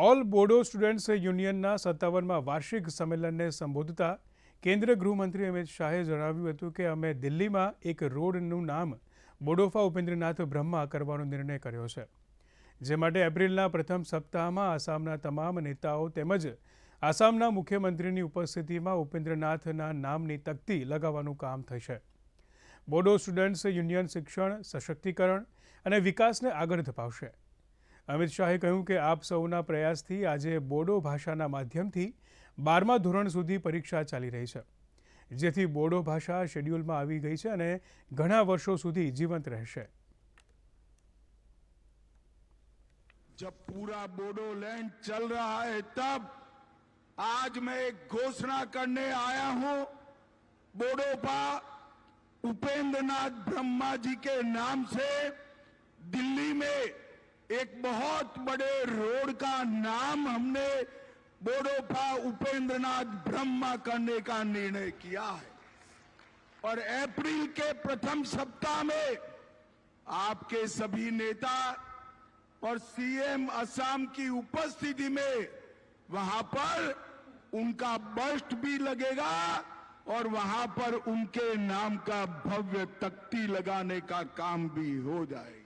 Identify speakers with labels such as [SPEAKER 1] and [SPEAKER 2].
[SPEAKER 1] all Bodo students યુનિયનના સત્તાવનમાં વાર્ષિક સંમેલનને સંબોધતા કેન્દ્ર ગૃહમંત્રી અમિત શાહે જણાવ્યું હતું કે અમે દિલ્હીમાં એક રોડનું નામ બોડોફા ઉપેન્દ્રનાથ બ્રહ્મા કરવાનો નિર્ણય કર્યો છે જે માટે એપ્રિલના પ્રથમ સપ્તાહમાં આસામના તમામ નેતાઓ તેમજ આસામના મુખ્યમંત્રીની ઉપસ્થિતિમાં ઉપેન્દ્રનાથના નામની તકતી લગાવવાનું કામ થશે બોડો સ્ટુડન્ટ્સ યુનિયન શિક્ષણ સશક્તિકરણ અને વિકાસને આગળ ધપાવશે अमित शाह ने કહ્યું કે આપ સૌના પ્રયાસથી આજે બોડો ભાષાના માધ્યમથી 12મા ધોરણ સુધી પરીક્ષા ચાલી રહી છે જેથી બોડો ભાષા શેડ્યુલમાં આવી ગઈ છે અને ઘણા વર્ષો સુધી જીવંત રહેશે
[SPEAKER 2] जब पूरा बोडो लैंड चल रहा है तब आज मैं एक घोषणा करने आया हूं बोडोपा उपेंद्रनाथ ब्रह्मा जी के नाम से दिल्ली में एक बहुत बड़े रोड का नाम हमने बोडोफा उपेंद्रनाथ ब्रह्मा करने का निर्णय किया है और अप्रैल के प्रथम सप्ताह में आपके सभी नेता और सीएम असम की उपस्थिति में वहां पर उनका बस्ट भी लगेगा और वहां पर उनके नाम का भव्य तख्ती लगाने का काम भी हो जाएगा